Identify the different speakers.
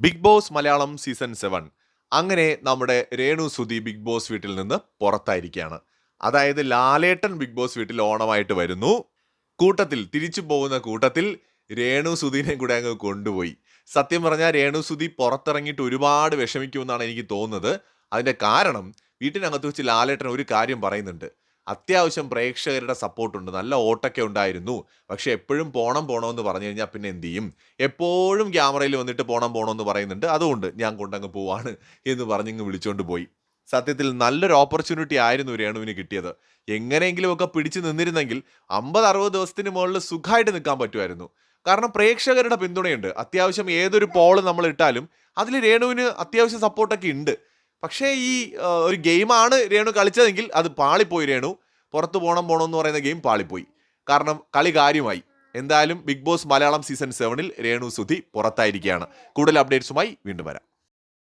Speaker 1: Big Boss Malayalam season seven. അങ്ങനെ നമ്മുടെ Renu Sudhi big boss വീട്ടിൽ നിന്ന് പുറത്തായിരിക്കുകയാണ്. അതായത് ലാലേട്ടൻ ബിഗ് ബോസ് വീട്ടിൽ ഓണമായിട്ട് വരുന്നു. കൂട്ടത്തിൽ തിരിച്ചു പോകുന്ന കൂട്ടത്തിൽ രേണു സുധീനെ കൂടെ അങ്ങ് കൊണ്ടുപോയി. സത്യം പറഞ്ഞാൽ രേണു സുധി പുറത്തിറങ്ങിയിട്ട് ഒരുപാട് വിഷമിക്കുമെന്നാണ് എനിക്ക് തോന്നുന്നത്. അതിന്റെ കാരണം വീട്ടിനകത്ത് വെച്ച് ലാലേട്ടൻ ഒരു കാര്യം പറയുന്നുണ്ട്. അത്യാവശ്യം പ്രേക്ഷകരുടെ സപ്പോർട്ടുണ്ട്. നല്ല ഓട്ടൊക്കെ ഉണ്ടായിരുന്നു. പക്ഷെ എപ്പോഴും പോണം പോണമെന്ന് പറഞ്ഞു കഴിഞ്ഞാൽ പിന്നെ എന്ത് ചെയ്യും? എപ്പോഴും ക്യാമറയിൽ വന്നിട്ട് പോണം പോണമെന്ന് പറയുന്നുണ്ട്. അതുകൊണ്ട് ഞാൻ കൊണ്ടങ്ങ് പോവാണ് എന്ന് പറഞ്ഞിങ്ങ് വിളിച്ചുകൊണ്ട് പോയി. സത്യത്തിൽ നല്ലൊരു ഓപ്പർച്യൂണിറ്റി ആയിരുന്നു രേണുവിന് കിട്ടിയത്. എങ്ങനെയെങ്കിലുമൊക്കെ പിടിച്ചു നിന്നിരുന്നെങ്കിൽ അമ്പത് അറുപത് ദിവസത്തിന് മുകളിൽ സുഖമായിട്ട് നിൽക്കാൻ പറ്റുമായിരുന്നു. കാരണം പ്രേക്ഷകരുടെ പിന്തുണയുണ്ട്. അത്യാവശ്യം ഏതൊരു പോൾ നമ്മൾ ഇട്ടാലും അതിൽ രേണുവിന് അത്യാവശ്യം സപ്പോർട്ടൊക്കെ ഉണ്ട്. പക്ഷേ ഈ ഒരു ഗെയിമാണ് രേണു കളിച്ചതെങ്കിൽ അത് പാളിപ്പോയി രേണു. പുറത്തു പോകണം പോകണം എന്ന് പറയുന്ന ഗെയിം പാളിപ്പോയി. കാരണം കളി കാര്യമായി. എന്തായാലും ബിഗ് ബോസ് മലയാളം സീസൺ സെവനിൽ രേണു സുധി പുറത്തായിരിക്കുകയാണ്. കൂടുതൽ അപ്ഡേറ്റ്സുമായി വീണ്ടും വരാം.